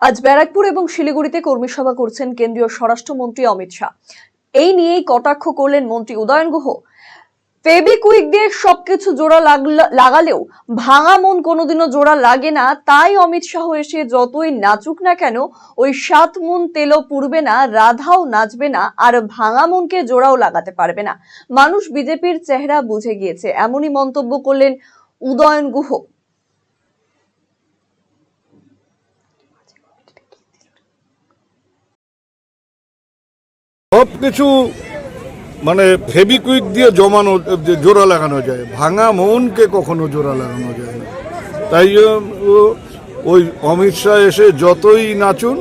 আজ ব্যারাকপুর এবং শিলিগুড়িতে কর্মী সভা করছেন কেন্দ্রীয় স্বরাষ্ট্রমন্ত্রী অমিত শাহ। এই নিয়েই কটাক্ষ করলেন মন্ত্রী উদয়ন গুহ। ফেবিকুইক দিয়ে সবকিছু জোড়া লাগলা- লাগালেও ভাঙা মন কোনোদিনও জোড়া লাগে না। তাই অমিত শাহ এসে যতই নাচুক না কেন, ওই সাত মন তেলও পুড়বে না, রাধাও নাচবে না, আর ভাঙা মনকে জোড়াও লাগাতে পারবে না। মানুষ বিজেপির চেহারা বুঝে গিয়েছে, এমনই মন্তব্য করলেন উদয়ন গুহ। সব কিছু মানে ফেবিকুইক দিয়ে জমানো জোড়া লাগানো যায়। ভাঙা মনকে কখনো জোড়া লাগানো যায় না। তাই ওই অমিত শাহ এসে যতই নাচুন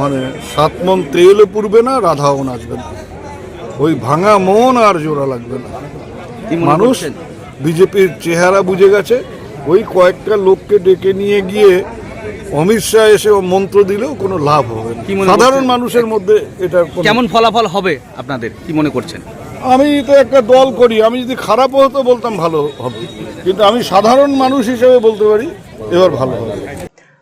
মানে সাত মন তেলও পুড়বে না রাধাও নাচবে না। ওই ভাঙা মন আর জোড়া লাগবে না। মানুষ বিজেপির চেহারা বুঝে গেছে। ওই কয়েকটা লোককে ডেকে নিয়ে গিয়ে অমিত শাহ এসে মন্ত্র দিলেও কোনো লাভ হবে না। সাধারণ মানুষের মধ্যে এটা কেমন ফলাফল হবে আপনাদের? কি মনে করছেন? আমি তো একটা দল করি আমি যদি খারাপ হতো বলতাম ভালো হবে। কিন্তু আমি সাধারণ মানুষ হিসেবে বলতে পারি এবার ভালো হবে।